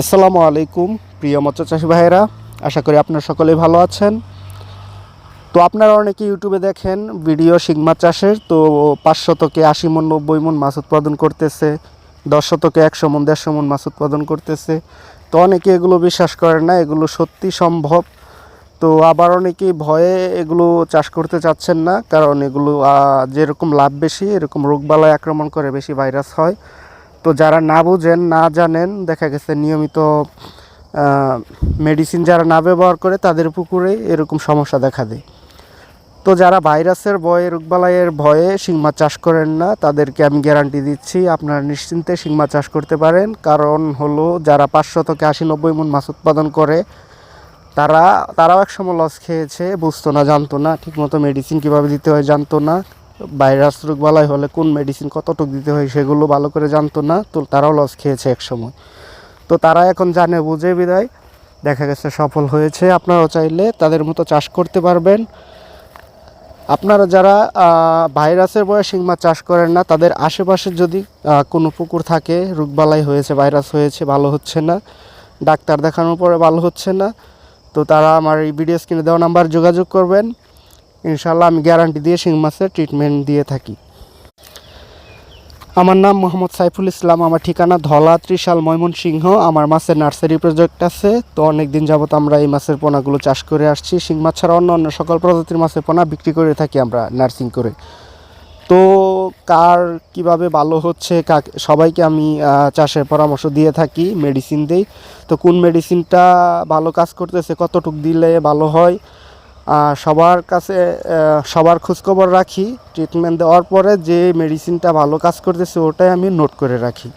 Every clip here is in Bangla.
আসসালামু আলাইকুম, প্রিয় মৎস্য চাষি ভাইয়েরা। আশা করি আপনারা সকলেই ভালো আছেন। তো আপনারা অনেকে ইউটিউবে দেখেন ভিডিও শিং মাছ চাষের, তো পাঁচ শতকে আশি মন, নব্বই মন মাছ উৎপাদন করতেছে, দশ শতকে একশো মন, দেড়শো মন মাছ উৎপাদন করতেছে। তো অনেকে এগুলো বিশ্বাস করেন না, এগুলো সত্যি সম্ভব। তো আবার অনেকেই ভয়ে এগুলো চাষ করতে চাচ্ছেন না, কারণ এগুলো যেরকম লাভ বেশি, এরকম রোগবালায় আক্রমণ করে বেশি ভাইরাস হয়। তো যারা না বুঝেন, না জানেন, দেখা গেছে নিয়মিত মেডিসিন যারা না ব্যবহার করে তাদের পুকুরে এরকম সমস্যা দেখা দেয়। তো যারা ভাইরাসের ভয়ে, রোগবালাইয়ের ভয়ে শিং মাছ চাষ করেন না, তাদেরকে আমি গ্যারান্টি দিচ্ছি, আপনারা নিশ্চিন্তে শিং মাছ চাষ করতে পারেন। কারণ হলো, যারা পাঁচশো থেকে আশি নব্বই মন মাছ উৎপাদন করে, তারা, তারাও এক সময় লস খেয়েছে, বুঝতো না, জানতো না, ঠিকমতো মেডিসিন কীভাবে দিতে হয় জানতো না। ভাইরাস রোগ রোগবালাই হলে কোন মেডিসিন কতটুকু দিতে হয় সেগুলো ভালো করে জানতো না, তো তারাও লস খেয়েছে এক সময় তো তারা এখন জানে, বুঝে বিদায়। দেখা গেছে সফল হয়েছে। আপনারাও চাইলে তাদের মতো চাষ করতে পারবেন। আপনারা যারা ভাইরাসের বয়ে শিং চাষ করেন না, তাদের আশেপাশে যদি কোনো পুকুর থাকে রোগবালাই হয়েছে, ভাইরাস হয়েছে, ভালো হচ্ছে না, ডাক্তার দেখানোর পরে ভালো হচ্ছে না, তো তারা আমার এই ভিডিও স্ক্রিনে দেওয়া নাম্বার যোগাযোগ করবেন। ইনশাল্লাহ আমি গ্যারান্টি দিয়ে শিং মাছের ট্রিটমেন্ট দিয়ে থাকি। আমার নাম মোহাম্মদ সাইফুল ইসলাম, আমার ঠিকানা ধলা ত্রিশাল ময়মনসিংহ, আমার মাছের নার্সারি প্রজেক্ট আছে। তো অনেক দিন যাবত আমরা এই মাছের পোনাগুলো চাষ করে আসছি। শিং মাছ ছাড়া অন্য অন্য সকল প্রজাতির মাছের পোনা বিক্রি করে থাকি আমরা নার্সিং করে। তো কার কীভাবে ভালো হচ্ছে, কাক, সবাইকে আমি চাষের পরামর্শ দিয়ে থাকি মেডিসিন দেই। তো কোন মেডিসিনটা ভালো কাজ করতেছে, কতটুক দিলে ভালো হয় সবার কাছে সবার খোঁজখবর রাখি। ট্রিটমেন্ট দেওয়ার পরে যে মেডিসিনটা ভালো কাজ করতেছে, ওটাই আমি নোট করে রাখি।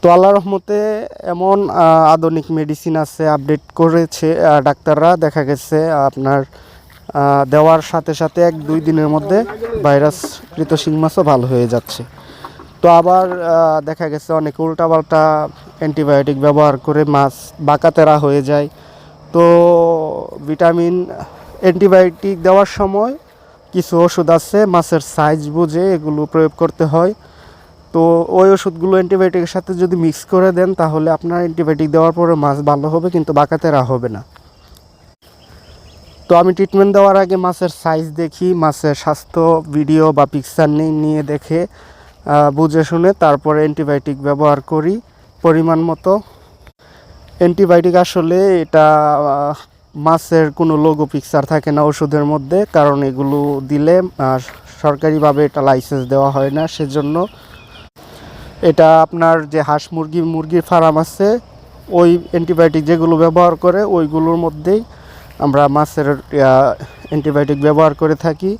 তো আল্লাহ রহমতে এমন আধুনিক মেডিসিন আছে আপডেট করেছে ডাক্তাররা। দেখা গেছে, আপনার দেওয়ার সাথে সাথে এক দুই দিনের মধ্যে ভাইরাসকৃত শিং মাছও ভালো হয়ে যাচ্ছে। তো আবার দেখা গেছে অনেক উল্টাপাল্টা অ্যান্টিবায়োটিক ব্যবহার করে মাছ বাঁকাতেরা হয়ে যায়। তো ভিটামিন, অ্যান্টিবায়োটিক দেওয়ার সময় কিছু ওষুধ আছে, মাছের সাইজ বুঝে এগুলো প্রয়োগ করতে হয়। তো ওই ওষুধগুলো অ্যান্টিবায়োটিকের সাথে যদি মিক্স করে দেন, তাহলে আপনার অ্যান্টিবায়োটিক দেওয়ার পরে মাছ ভালো হবে, কিন্তু বাঁকাতেরা হবে না। তো আমি ট্রিটমেন্ট দেওয়ার আগে মাছের সাইজ দেখি, মাছের স্বাস্থ্য ভিডিও বা পিকচার নিয়ে দেখে বুঝে শুনে তারপরে অ্যান্টিবায়োটিক ব্যবহার করি, পরিমাণ মতো। অ্যান্টিবায়োটিক আসলে এটা মাছের কোনো লোগো পিকচার থাকে না ওষুধের মধ্যে, কারণ এগুলো দিলে সরকারিভাবে এটা লাইসেন্স দেওয়া হয় না, সেজন্য এটা আপনার যে হাঁস মুরগি, মুরগির ফার্ম আছে, ওই অ্যান্টিবায়োটিক যেগুলো ব্যবহার করে, ওইগুলোর মধ্যেই আমরা মাছের অ্যান্টিবায়োটিক ব্যবহার করে থাকি।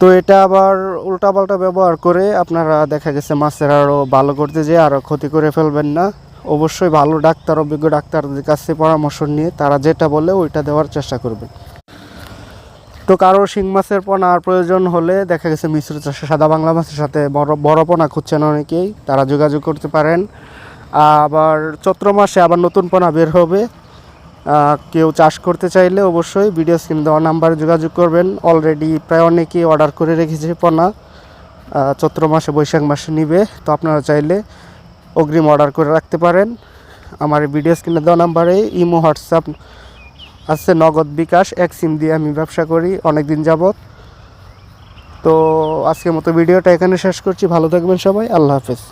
তো এটা আবার উল্টাপাল্টা ব্যবহার করে আপনারা দেখা গেছে মাছের আরও ভালো করতে যেয়ে আরও ক্ষতি করে ফেলবেন না। অবশ্যই ভালো ডাক্তার, অভিজ্ঞ ডাক্তারদের কাছে পরামর্শ নিয়ে তারা যেটা বলে ওইটা দেওয়ার চেষ্টা করবেন তো কারও শিং মাছের পোনার প্রয়োজন হলে দেখা গেছে মিশ্র চাষে সাদা বাংলা মাছের সাথে বড় বড় পোনা খুঁজছেন অনেকেই, তারা যোগাযোগ করতে পারেন। আবার চৈত্র মাসে আবার নতুন পোনা বের হবে। কেউ চাষ করতে চাইলে অবশ্যই ভিডিও স্ক্রিন দেওয়া নাম্বারে যোগাযোগ করবেন। অলরেডি প্রায় অনেকেই অর্ডার করে রেখেছে পোনা। চৈত্র মাসে, বৈশাখ মাসে নিবে। তো আপনারা চাইলে অগ্রিম অর্ডার করে রাখতে পারেন। আমার ভিডিও স্ক্রিনে দেওয়া নাম্বারে ইমো, হোয়াটসঅ্যাপ আছে, নগদ বিকাশ, এক সিম দিয়ে আমি ব্যবসা করি অনেক দিন যাবত তো আজকের মতো ভিডিওটা এখানে শেষ করছি। ভালো থাকবেন সবাই, আল্লাহ হাফেজ।